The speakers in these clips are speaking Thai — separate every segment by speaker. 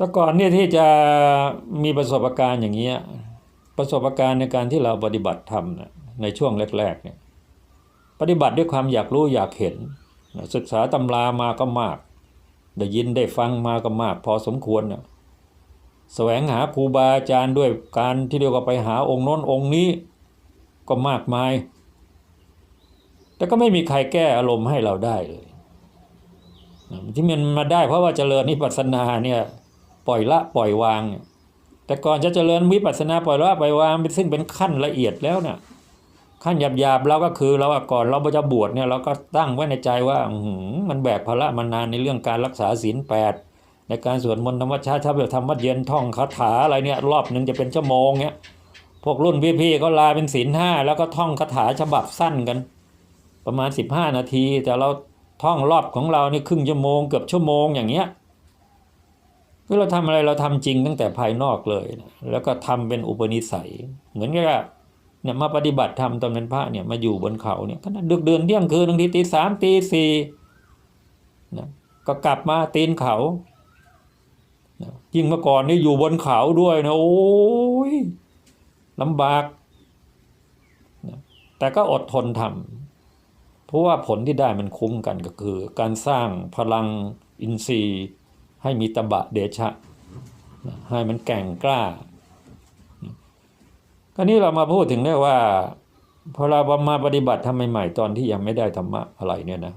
Speaker 1: แต่ก่อนเนี่ยที่จะมีประสบการณ์อย่างเงี้ยประสบการณ์ในการที่เราปฏิบัติธรรมนะในช่วงแรกๆเนี่ยปฏิบัติด้วยความอยากรู้อยากเห็น ศึกษาตำรามาก็มาก ได้ยินได้ฟังมาก็มาก พอสมควรน่ะแสวงหาครูบาอาจารย์ด้วยการที่เรียกว่าไปหาองค์โน้นองค์นี้ก็มากมาย แต่ก็ไม่มีใครแก้อารมณ์ให้เราได้เลยที่มันมาได้เพราะว่าเจริญนิพพานาเนี่ย ปล่อยละปล่อยวางเนี่ยแต่ก่อนจะเจริญวิปัสสนาปล่อยละปล่อยวางเป็นซึ่งเป็นขั้นละเอียดแล้วเนี่ยขั้นหยาบๆเราก็คือเราก่อนเราจะบวชเนี่ยเราก็ตั้งไว้ในใจว่าหืมันแบกภาระมานานในเรื่องการรักษาศีลแปดในการสวดมนต์ธรรมชาติถ้าแบบทำวัดเย็นท่องคาถาอะไรเนี่ยรอบหนึ่งจะเป็นชั่วโมงเนี่ยพวกรุ่นพี่ๆก็ลาเป็นศีลห้าแล้วก็ท่องคาถาฉบับสั้นกัน ประมาณ 15 นาที แต่เราท่องรอบของเรานี่ครึ่งชั่วโมงเกือบชั่วโมงอย่างเงี้ย คือเราทำอะไรเราทำจริงตั้งแต่ภายนอกเลยนะแล้วก็ทำเป็นอุปนิสัย เหมือนกับเนี่ยมาปฏิบัติธรรมตอนเป็นพระเนี่ยมาอยู่บนเขาเนี่ยขณะดึกเดือนเที่ยงคืนบางทีตีสามตีสี่นะก็กลับมาตีนเขานะยิ่งเมื่อก่อนนี่อยู่บนเขาด้วยนะโอ้ยลำบากนะแต่ก็อดทนทำเพราะว่าผลที่ได้มันคุ้มกันก็คือ การสร้างพลังอินทรีย์ ให้มีตบะเดชะ ให้มันแก่งกล้าคราวนี้เรามาพูดถึงได้ว่าพอเรามาปฏิบัติทำใหม่ๆตอนที่ยังไม่ได้ธรรมะอะไรเนี่ยนะ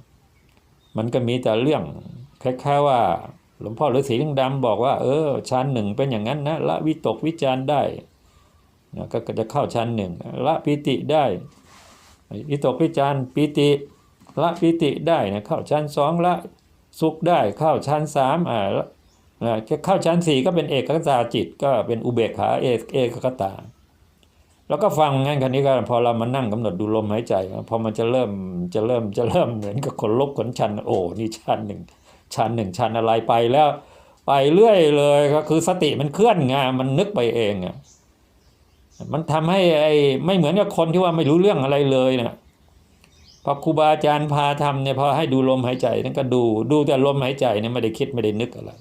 Speaker 1: มันก็มีแต่เรื่องคล้ายๆว่า หลวงพ่อฤาษีลิงดำบอกว่า เออชั้นหนึ่งเป็นอย่างนั้นนะละวิตกวิจารได้นะก็จะเข้าชั้นหนึ่งละปิติได้อิตกพิจารปีติละปีติได้นะเข้าชั้นสองละ สุขได้เข้าชั้นสามอ่าละอ่าจะเข้าชั้นสี่ก็เป็นเอกคตาจิต ก็เป็นอุเบกขาเอกเอกคตา แล้วก็ฟังงั้นคันนี้ก็พอเรามานั่งกำหนดดูลมหายใจพอมันจะเริ่มจะเริ่มจะเริ่มเหมือนกับขนลุกขนชันโอ้นี่ชั้นหนึ่งชั้นหนึ่งชั้นอะไรไปแล้ว ไปเรื่อยเลยก็คือสติมันเคลื่อนไงมันนึกไปเองอะมันทำให้ไอ้ไม่เหมือนกับคนที่ว่าไม่รู้เรื่องอะไรเลยเนี่ย พอครูบาอาจารย์พาทำเนี่ยพอให้ดูลมหายใจนั่นก็ดูดูแต่ลมหายใจเนี่ยไม่ได้คิดไม่ได้นึกอะไร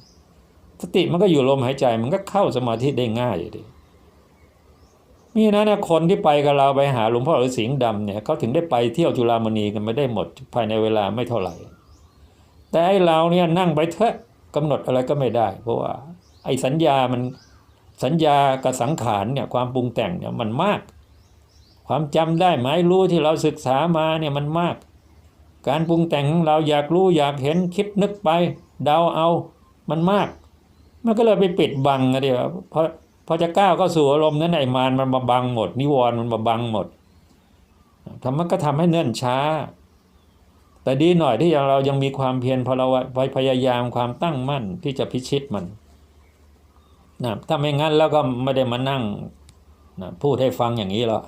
Speaker 1: สติมันก็อยู่ลมหายใจมันก็เข้าสมาธิได้ง่ายดิมีนะเนี่ยคนที่ไปกับเราไปหาหลวงพ่อฤาษีสิงห์ดำเนี่ยเขาถึงได้ไปเที่ยวจุฬามณีกันไม่ได้หมดภายในเวลาไม่เท่าไหร่ แต่ไอ้เราเนี่ยนั่งไปเถอะกำหนดอะไรก็ไม่ได้ เพราะว่าไอ้สัญญามันสัญญากับสังขารเนี่ยความปรุงแต่งเนี่ยมันมาก ความจำได้หมายรู้ที่เราศึกษามาเนี่ยมันมาก การปรุงแต่งของเราอยากรู้อยากเห็นคิดนึกไป เดาเอามันมาก มันก็เลยไปปิดบังอะเดียวพอพอจะก้าวเข้าสู่อารมณ์นั้นไอ้มารมันมาบังหมด นิวรณ์มันมาบังหมดทำมันก็ทำให้เนื่นช้า แต่ดีหน่อยที่เรายังมีความเพียรพอเราไปพยายามความตั้งมั่นที่จะพิชิตมันนะถ้าไม่งั้นแล้วก็ไม่ได้มานั่งนะพูดให้ฟังอย่างนี้หรอก